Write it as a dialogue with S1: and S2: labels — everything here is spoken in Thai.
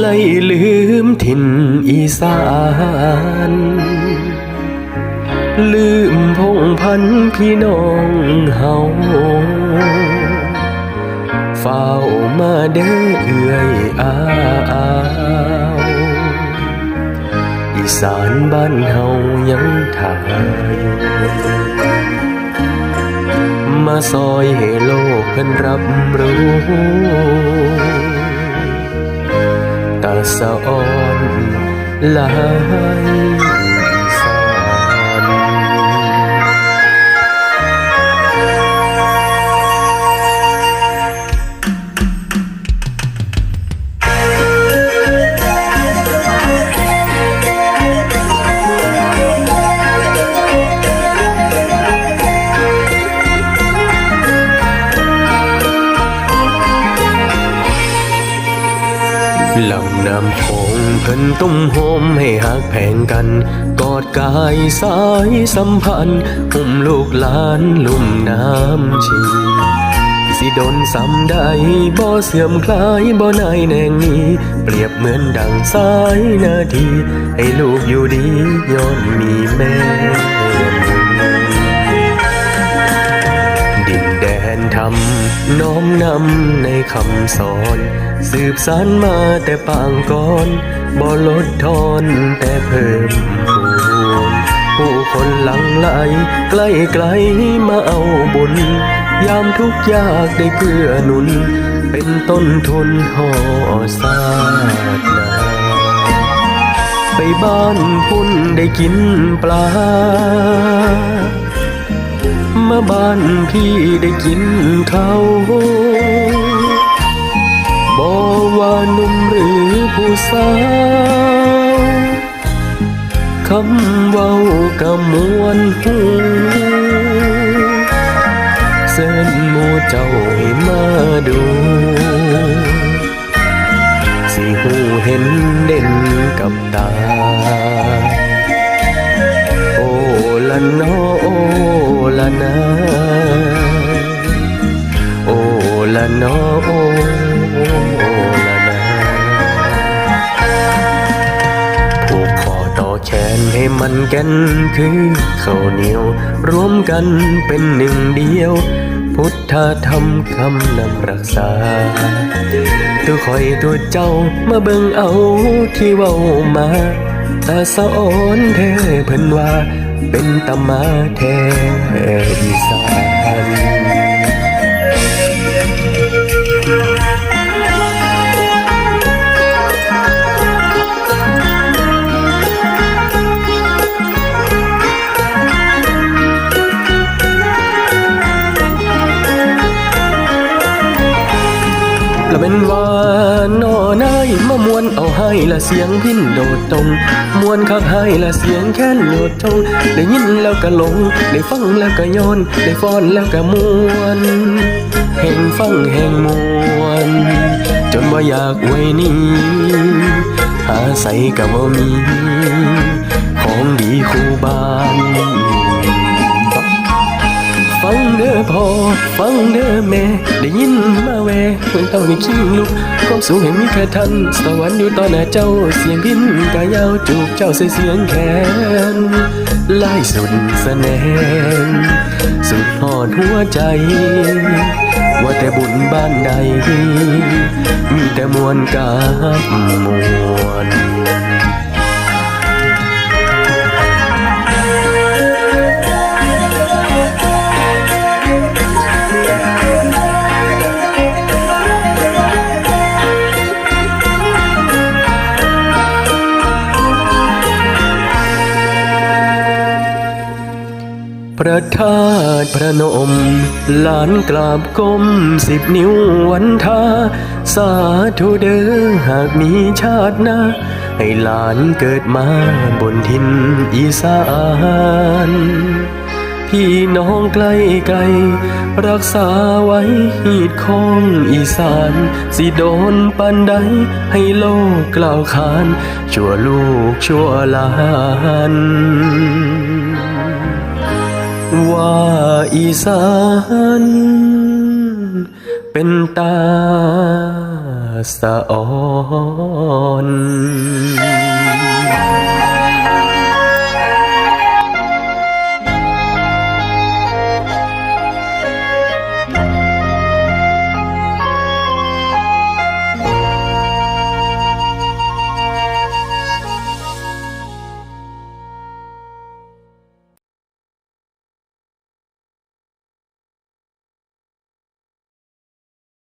S1: เลยลืมถิ่นอีสาน ลืมพงพันพี่น้องเฮาเฝ้ามาเด้อเอื่อยอาวอีสานบ้านเฮายังถ่ายอยู่มาซอยให้โลกเพิ่นรับรู้ ตาส น้ำโขงเพิ่นตุ้มโฮมให้หักแพงกัน กอดกายสายสัมพันธ์หุ่มลูกหลานลุ่มน้ำชีสิดนสำได้บ่เสื่อมคลายบ่นายแนงนี้ เปรียบเหมือนดังสายนาที ให้ลูกอยู่ดีย้อนมีแม่ น้อมนำในคำสอน สืบสานมาแต่ปางก่อนบ่ลดทอนแต่เพิ่มพูนผู้คนหลังไหลใกล้ไกลๆมาเอาบุญ ยามทุกยากได้เพื่อหนุน เป็นต้นทุนห่อศาสนาไปบ้านพุ่นได้กินปลา มาบ้านพี่ได้กินเขาบอกว่านุ่มหรือผู้สาวคำเว้ากำมวนหูเส้นหมูเจ้าให้มาดูสิหูเห็นเด่นกับตา โอ้ละนอ แคนให้มันกันคือข้าวเหนียว รวมกันเป็นหนึ่งเดียว พุทธธรรมคำนำรักษา ตัวคอยตัวเจ้ามาเบิ่งเอาที่เว้ามาตาสะออนแท้เพิ่นว่า เป็นตมาแท้ ละเป็นว่านอนายมามวนเอาให้ละเสียงพินโดดตรงมวนคักให้ละเสียงแค้นโดดตรงได้ยินแล้วก็หลงได้ฟังแล้วก็ย้อนได้ฟ้อนแล้วก็มวนแห่งฟังแห่งมวนจนว่าอยากไว้นี้หาใส่ก็บ่มีของดีคู่บ้าน อพอฟังเด้อแม่ได้ยินมาแวเหมือนเต้านี่คิงลุกความสูงให้มีแค่ทันสวรรค์อยู่ต่อหน้าเจ้าเสียงพินกายาวจูบเจ้าใส่เสียงแขนลายสุดแสนงสุดหอดหัวใจ ว่าแต่บุญบ้านใด มีแต่มวลกับมวล พระธาตุพระนมหลานกราบก้มสิบนิ้ววันทา สาธุเด้อหากมีชาติหน้าให้หลานเกิดมาบนทินอีสานพี่น้องใกล้ไกล รักษาไว้หีดของอีสาน สิโดนปันใดให้โลกกล่าวขาน ชั่วลูกชั่วหลาน ว่าอีสานเป็นตาสะอ่อน